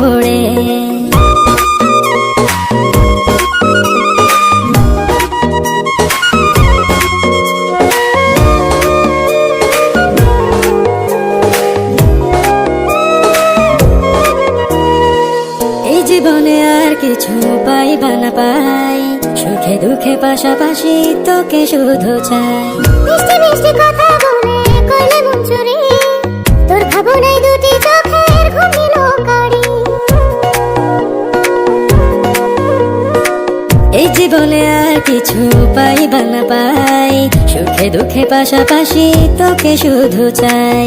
পড়ে এই জীবনে আর কিছু পাইবা না পাই, সুখে দুঃখে পাশাপাশি তোকে শুধু চাই। কথা বলে তোর দুটি চোখের জীবনে আর কিছু পাই বা না পাই। সুখে দুঃখে পাশাপাশি তোকে শুধু চাই।